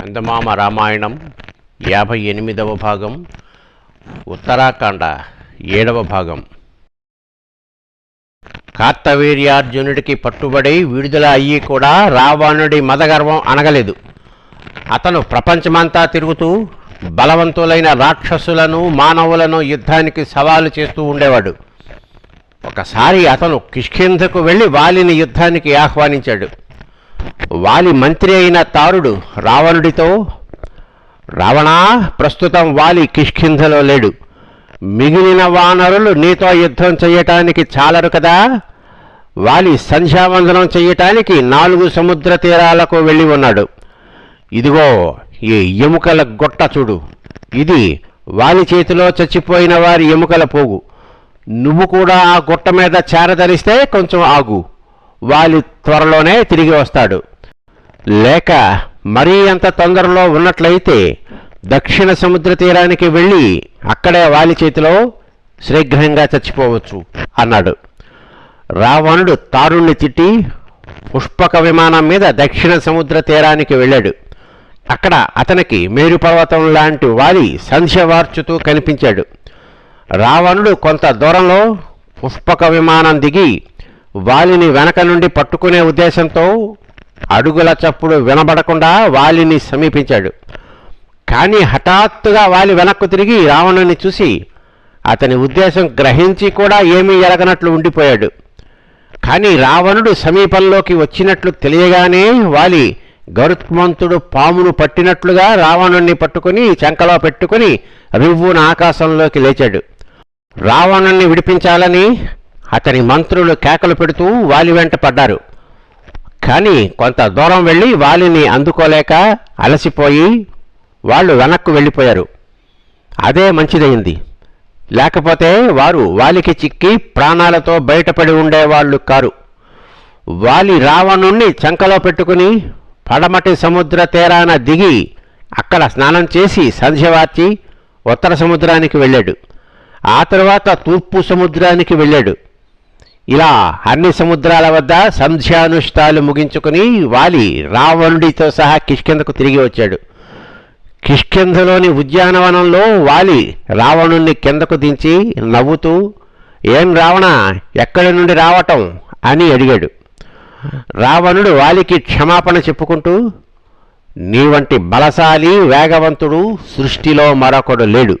చందమామ రామాయణం యాభై ఎనిమిదవ భాగం ఉత్తరాఖండ ఏడవ భాగం. కార్తవీర్యార్జునుడికి పట్టుబడి విడుదల అయ్యి కూడా రావణుడి మదగర్వం అనగలేదు. అతను ప్రపంచమంతా తిరుగుతూ బలవంతులైన రాక్షసులను మానవులను యుద్ధానికి సవాలు చేస్తూ ఉండేవాడు. ఒకసారి అతను కిష్కింధకు వెళ్ళి వాలిని యుద్ధానికి ఆహ్వానించాడు. వాలి మంత్రి అయిన తారుడు రావణుడితో రావణా ప్రస్తుతం వాలి కిష్కింధలో లేడు. మిగిలిన వానరులు నీతో యుద్ధం చేయటానికి చాలరు కదా? వాలి సంధ్యావందనం చేయటానికి నాలుగు సముద్ర తీరాలకు వెళ్ళి ఉన్నాడు. ఇదిగో ఈ ఎముకల గొట్ట చూడు. ఇది వాలి చేతిలో చచ్చిపోయిన వారి ఎముకల పోగు. నువ్వు కూడా ఆ గుట్ట మీద చేరదరిస్తే కొంచెం ఆగు. వాలి త్వరలోనే తిరిగి వస్తాడు. లేక మరీ అంత తొందరలో ఉన్నట్లయితే దక్షిణ సముద్ర తీరానికి వెళ్ళి అక్కడే వాలి చేతిలో శీఘ్రంగా చచ్చిపోవచ్చు అన్నాడు. రావణుడు తారుణ్ణి తిట్టి పుష్పక విమానం మీద దక్షిణ సముద్ర తీరానికి వెళ్ళాడు. అక్కడ అతనికి మేరు పర్వతం లాంటి వాలి సంధ్య వార్చుతూ కనిపించాడు. రావణుడు కొంత దూరంలో పుష్పక విమానం దిగి వాలిని వెనక నుండి పట్టుకునే ఉద్దేశంతో అడుగుల చప్పుడు వినబడకుండా వాలిని సమీపించాడు. కానీ హఠాత్తుగా వాలి వెనక్కు తిరిగి రావణుని చూసి అతని ఉద్దేశం గ్రహించి కూడా ఏమీ ఎరగనట్లు ఉండిపోయాడు. కానీ రావణుడు సమీపంలోకి వచ్చినట్లు తెలియగానే వాలి గరుత్మంతుడు పామును పట్టినట్లుగా రావణుణ్ణి పట్టుకుని చంకలో పెట్టుకుని రివ్వున ఆకాశంలోకి లేచాడు. రావణుణ్ణి విడిపించాలని అతని మంత్రులు కేకలు పెడుతూ వాలి వెంట పడ్డారు. కానీ కొంత దూరం వెళ్ళి వాలిని అందుకోలేక అలసిపోయి వాళ్ళు వెనక్కు వెళ్ళిపోయారు. అదే మంచిదయింది. లేకపోతే వారు వాలికి చిక్కి ప్రాణాలతో బయటపడి ఉండేవాళ్ళు కారు. వాలి రావణుణ్ణి చంకలో పెట్టుకుని పడమటి సముద్ర తీరాన దిగి అక్కడ స్నానం చేసి సంధ్యవార్చి ఉత్తర సముద్రానికి వెళ్ళాడు. ఆ తర్వాత తూర్పు సముద్రానికి వెళ్ళాడు. ఇలా అన్ని సముద్రాల వద్ద సంధ్యానుష్ఠాలు ముగించుకుని వాలి రావణుడితో సహా కిష్కిందకు తిరిగి వచ్చాడు. కిష్కింధలోని ఉద్యానవనంలో వాలి రావణుణ్ణి కిందకు దించి నవ్వుతూ ఏం రావణ ఎక్కడి నుండి రావటం? అని అడిగాడు. రావణుడు వాలికి క్షమాపణ చెప్పుకుంటూ నీ వంటి బలశాలి వేగవంతుడు సృష్టిలో మరొకడు లేడు.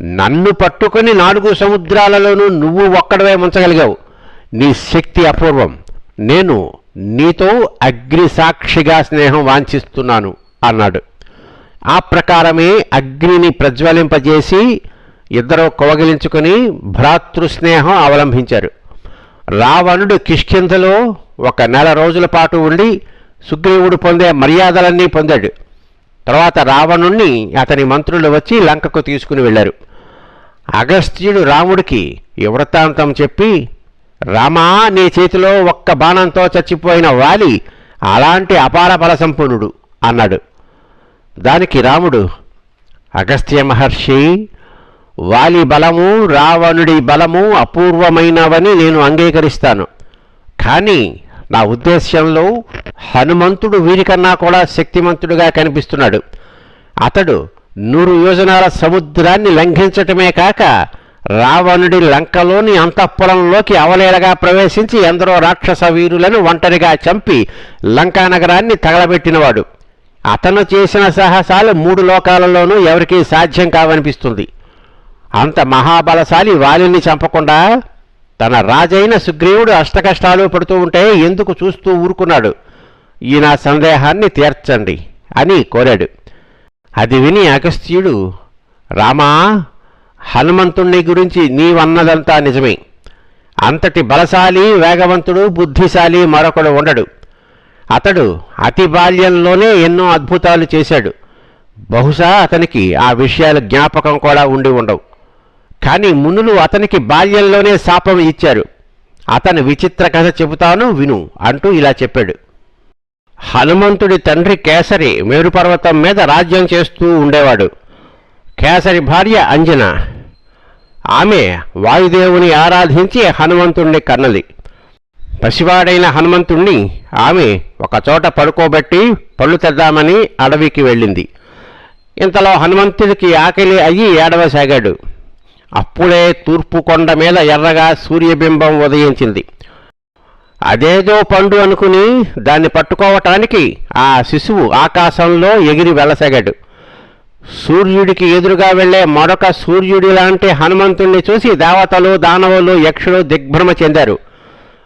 నన్ను పట్టుకొని నాలుగు సముద్రాలలోనూ నువ్వు ఒక్కడవే ముంచగలిగావు. నీ శక్తి అపూర్వం. నేను నీతో అగ్ని సాక్షిగా స్నేహం వాంఛిస్తున్నాను అన్నాడు. ఆ ప్రకారమే అగ్నిని ప్రజ్వలింపజేసి ఇద్దరు కోవగిలించుకుని భ్రాతృస్నేహం అవలంబించారు రావణుడు కిష్కింధలో ఒక నెల రోజుల పాటు ఉండి సుగ్రీవుడు పొందే మర్యాదలన్నీ పొందాడు. తర్వాత రావణుణ్ణి అతని మంత్రులు వచ్చి లంకకు తీసుకుని వెళ్ళారు. అగస్త్యుడు రాముడికి వృత్తాంతం చెప్పి రామా నీ చేతిలో ఒక్క బాణంతో చచ్చిపోయిన వాలి అలాంటి అపార బల సంపన్నుడు అన్నాడు. దానికి రాముడు అగస్త్య మహర్షి వాలి బలము రావణుడి బలము అపూర్వమైనవని నేను అంగీకరిస్తాను. కానీ నా ఉద్దేశ్యంలో హనుమంతుడు వీరికన్నా కూడా శక్తిమంతుడుగా కనిపిస్తున్నాడు. అతడు నూరు యోజనాల సముద్రాన్ని లంఘించటమే కాక రావణుడి లంకలోని అంతఃపురంలోకి అవలేలగా ప్రవేశించి ఎందరో రాక్షస వీరులను ఒంటరిగా చంపి లంకా నగరాన్ని తగలబెట్టినవాడు. అతను చేసిన సాహసాలు మూడు లోకాలలోనూ ఎవరికీ సాధ్యం కావనిపిస్తుంది. అంత మహాబలశాలి వాలిని చంపకుండా తన రాజైన సుగ్రీవుడు అష్టకష్టాలు పడుతూ ఉంటే ఎందుకు చూస్తూ ఊరుకున్నాడు? ఈ నా సందేహాన్ని తీర్చండి అని కోరాడు. అది విని అగస్త్యుడు రామా హనుమంతుణ్ణి గురించి నీవన్నదంతా నిజమే. అంతటి బలశాలి వేగవంతుడు బుద్ధిశాలి మరొకడు ఉండడు. అతడు అతి బాల్యంలోనే ఎన్నో అద్భుతాలు చేశాడు. బహుశా అతనికి ఆ విషయాల జ్ఞాపకం కూడా ఉండి ఉండవు. కానీ మునులు అతనికి బాల్యంలోనే శాపం ఇచ్చారు. అతను విచిత్ర కథ చెబుతాను విను అంటూ ఇలా చెప్పాడు. హనుమంతుడి తండ్రి కేసరి మేరుపర్వతం మీద రాజ్యం చేస్తూ ఉండేవాడు. కేసరి భార్య అంజన. ఆమె వాయుదేవుని ఆరాధించి హనుమంతుణ్ణి కన్నది. పసివాడైన హనుమంతుణ్ణి ఆమె ఒకచోట పడుకోబెట్టి పళ్ళు తెద్దామని అడవికి వెళ్ళింది. ఇంతలో హనుమంతుడికి ఆకలి అయ్యి ఏడవసాగాడు. అప్పుడే తూర్పు కొండ మీద ఎర్రగా సూర్యబింబం ఉదయించింది. అదేదో పండు అనుకుని దాన్ని పట్టుకోవటానికి ఆ శిశువు ఆకాశంలో ఎగిరి వెళ్ళసాగాడు. సూర్యుడికి ఎదురుగా వెళ్ళే మరొక సూర్యుడి లాంటి హనుమంతుణ్ణి చూసి దేవతలు దానవులు యక్షులు దిగ్భ్రమ చెందారు.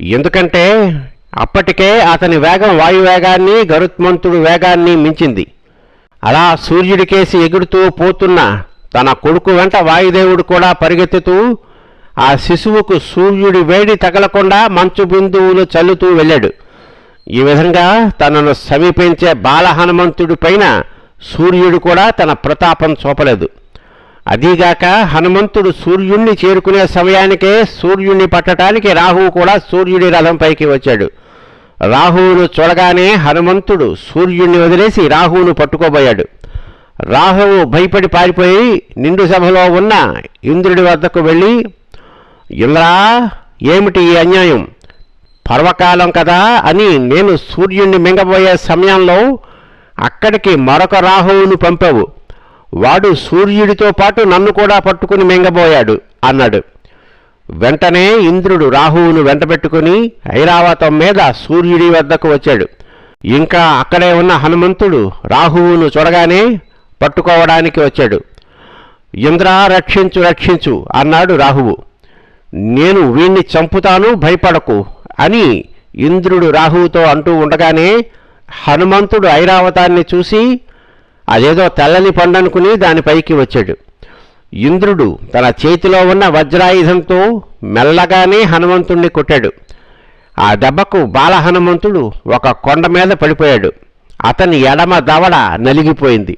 ఎందుకంటే అప్పటికే అతని వేగం వాయువేగాన్ని గరుత్మంతుడు వేగాన్ని మించింది. అలా సూర్యుడికేసి ఎగురుతూ పోతున్న తన కొడుకు వెంట వాయుదేవుడు కూడా పరిగెత్తుతూ ఆ శిశువుకు సూర్యుడి వేడి తగలకుండా మంచు బిందువులు చల్లుతూ వెళ్ళాడు. ఈ విధంగా తనను సమీపించే బాల హనుమంతుడి పైన సూర్యుడు కూడా తన ప్రతాపం చూపలేదు. అదీగాక హనుమంతుడు సూర్యుణ్ణి చేరుకునే సమయానికే సూర్యుణ్ణి పట్టడానికి రాహువు కూడా సూర్యుడి రథంపైకి వచ్చాడు. రాహువును చూడగానే హనుమంతుడు సూర్యుణ్ణి వదిలేసి రాహువును పట్టుకోబోయాడు. రాహువు భయపడి పారిపోయి నిండు సభలో ఉన్న ఇంద్రుడి వద్దకు వెళ్ళి ఇంద్రా ఏమిటి ఈ అన్యాయం? పర్వకాలం కదా అని నేను సూర్యుణ్ణి మింగబోయే సమయంలో అక్కడికి మరొక రాహువును పంపావు. వాడు సూర్యుడితో పాటు నన్ను కూడా పట్టుకుని మింగబోయాడు అన్నాడు. వెంటనే ఇంద్రుడు రాహువును వెంటబెట్టుకుని ఐరావతం మీద సూర్యుడి వద్దకు వచ్చాడు. ఇంకా అక్కడే ఉన్న హనుమంతుడు రాహువును చూడగానే పట్టుకోవడానికి వచ్చాడు. ఇంద్ర రక్షించు రక్షించు అన్నాడు రాహువు. నేను వీణ్ణి చంపుతాను భయపడకు అని ఇంద్రుడు రాహువుతో అంటూ ఉండగానే హనుమంతుడు ఐరావతాన్ని చూసి అదేదో తెల్లని పండనుకుని దానిపైకి వచ్చాడు. ఇంద్రుడు తన చేతిలో ఉన్న వజ్రాయుధంతో మెల్లగానే హనుమంతుణ్ణి కొట్టాడు. ఆ దెబ్బకు బాల హనుమంతుడు ఒక కొండ మీద పడిపోయాడు. అతని ఎడమ దవడ నలిగిపోయింది.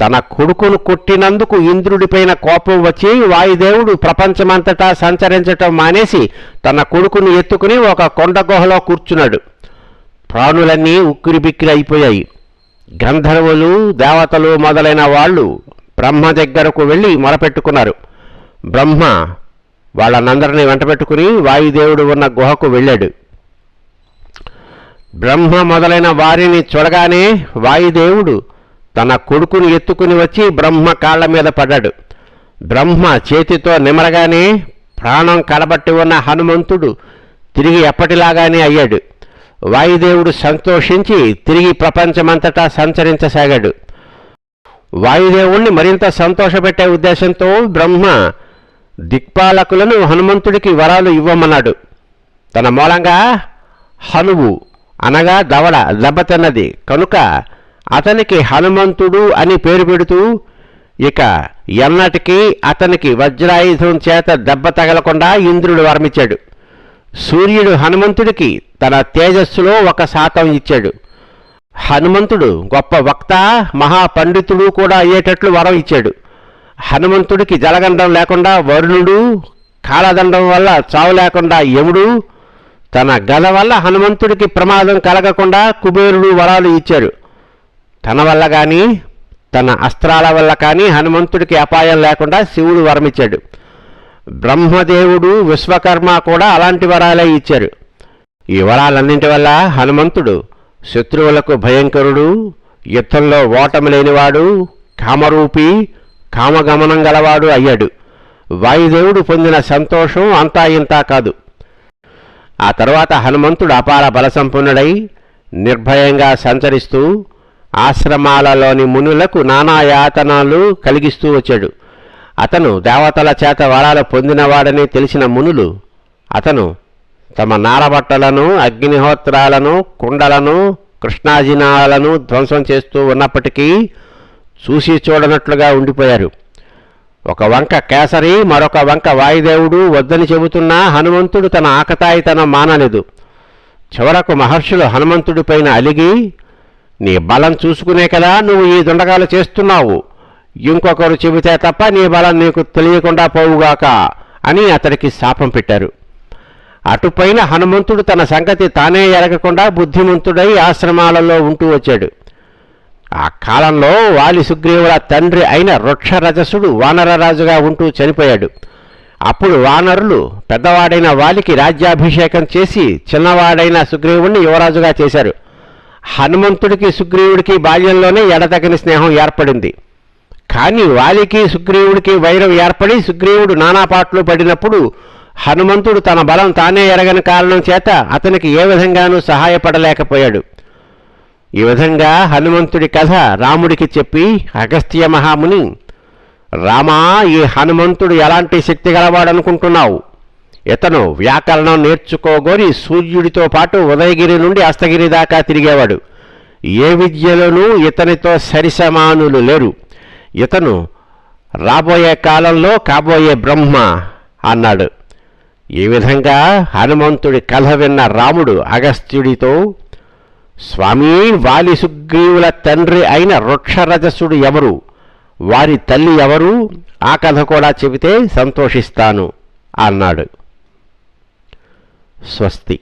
తన కొడుకును కొట్టినందుకు ఇంద్రుడిపైన కోపం వచ్చి వాయుదేవుడు ప్రపంచమంతటా సంచరించటం మానేసి తన కొడుకును ఎత్తుకుని ఒక కొండ గుహలో కూర్చున్నాడు. ప్రాణులన్నీ ఉక్కిరిబిక్కిరి అయిపోయాయి. గంధర్వులు దేవతలు మొదలైన వాళ్ళు బ్రహ్మ దగ్గరకు వెళ్ళి మొరపెట్టుకున్నారు. బ్రహ్మ వాళ్ళనందరినీ వెంటబెట్టుకుని వాయుదేవుడు ఉన్న గుహకు వెళ్ళాడు. బ్రహ్మ మొదలైన వారిని చూడగానే వాయుదేవుడు తన కొడుకుని ఎత్తుకుని వచ్చి బ్రహ్మ కాళ్ళ మీద పడ్డాడు. బ్రహ్మ చేతితో నిమరగానే ప్రాణం కడబట్టి ఉన్న హనుమంతుడు తిరిగి ఎప్పటిలాగానే అయ్యాడు. వాయుదేవుడు సంతోషించి తిరిగి ప్రపంచమంతటా సంచరించసాగాడు. వాయుదేవుణ్ణి మరింత సంతోషపెట్టే ఉద్దేశంతో బ్రహ్మ దిక్పాలకులను హనుమంతుడికి వరాలు ఇవ్వమన్నాడు. తన మూలంగా హనువు అనగా దవడ దెబ్బతిన్నది కనుక అతనికి హనుమంతుడు అని పేరు పెడుతూ ఇక ఎన్నటికీ అతనికి వజ్రాయుధం చేత దెబ్బ తగలకుండా ఇంద్రుడు వరమిచ్చాడు. సూర్యుడు హనుమంతుడికి తన తేజస్సులో ఒక శాతం ఇచ్చాడు. హనుమంతుడు గొప్ప వక్త మహాపండితుడు కూడా అయ్యేటట్లు వరం ఇచ్చాడు. హనుమంతుడికి జలగండం లేకుండా వరుణుడు కాలదండం వల్ల చావు లేకుండా యముడు తన గద వల్ల హనుమంతుడికి ప్రమాదం కలగకుండా కుబేరుడు వరాలు ఇచ్చారు. తన వల్ల కానీ తన అస్త్రాల వల్ల కానీ హనుమంతుడికి అపాయం లేకుండా శివుడు వరమిచ్చాడు. బ్రహ్మదేవుడు విశ్వకర్మ కూడా అలాంటి వరాలే ఇచ్చారు. ఈ వరాలన్నింటి వల్ల హనుమంతుడు శత్రువులకు భయంకరుడు యుద్ధంలో ఓటమి లేనివాడు కామరూపి కామగమనం గలవాడు అయ్యాడు. వాయుదేవుడు పొందిన సంతోషం అంతా ఇంతా కాదు. ఆ తర్వాత హనుమంతుడు అపార బలసంపన్నుడై నిర్భయంగా సంచరిస్తూ ఆశ్రమాలలోని మునులకు నానా యాతనాలు కలిగిస్తూ వచ్చాడు. అతను దేవతల చేత వరాలు పొందినవాడని తెలిసిన మునులు అతను తమ నారబట్టలను అగ్నిహోత్రాలను కుండలను కృష్ణాజినాలను ధ్వంసం చేస్తూ ఉన్నప్పటికీ చూసి చూడనట్లుగా ఉండిపోయారు. ఒక వంక కేసరి మరొక వంక వాయుదేవుడు వద్దని చెబుతున్నా హనుమంతుడు తన ఆకతాయితనం మానలేదు. చివరకు మహర్షులు హనుమంతుడిపైన అలిగి నీ బలం చూసుకునే కదా నువ్వు ఈ దుండగాలు చేస్తున్నావు. ఇంకొకరు చెబితే తప్ప నీ బలం నీకు తెలియకుండా పోవుగాక అని అతడికి శాపం పెట్టారు. అటుపైన హనుమంతుడు తన సంగతి తానే ఎరగకుండా బుద్ధిమంతుడై ఆశ్రమాలలో ఉంటూ వచ్చాడు. ఆ కాలంలో వాలి సుగ్రీవుల తండ్రి అయిన వృక్షరజసుడు వానరరాజుగా ఉంటూ చనిపోయాడు. అప్పుడు వానరులు పెద్దవాడైన వాలికి రాజ్యాభిషేకం చేసి చిన్నవాడైన సుగ్రీవుణ్ణి యువరాజుగా చేశారు. హనుమంతుడికి సుగ్రీవుడికి బాల్యంలోనే ఎడతగని స్నేహం ఏర్పడింది. కానీ వాలికి సుగ్రీవుడికి వైరం ఏర్పడి సుగ్రీవుడు నానాపాట్లు పడినప్పుడు హనుమంతుడు తన బలం తానే ఎరగని కారణం చేత అతనికి ఏ విధంగానూ సహాయపడలేకపోయాడు. ఈ విధంగా హనుమంతుడి కథ రాముడికి చెప్పి అగస్త్య మహాముని రామా ఈ హనుమంతుడు ఎలాంటి శక్తి గలవాడనుకుంటున్నావు? ఇతను వ్యాకరణం నేర్చుకోగోరి సూర్యుడితో పాటు ఉదయగిరి నుండి అస్తగిరి దాకా తిరిగేవాడు. ఏ విద్యలోనూ ఇతనితో సరిసమానులు లేరు. ఇతను రాబోయే కాలంలో కాబోయే బ్రహ్మ అన్నాడు. ఈ విధంగా హనుమంతుడి కథ విన్న రాముడు అగస్త్యుడితో స్వామి వాలి సుగ్రీవుల తండ్రి అయిన వృక్షరజసుడు ఎవరు? వారి తల్లి ఎవరు? ఆ కథ కూడా చెబితే సంతోషిస్తాను అన్నాడు. స్వస్తి.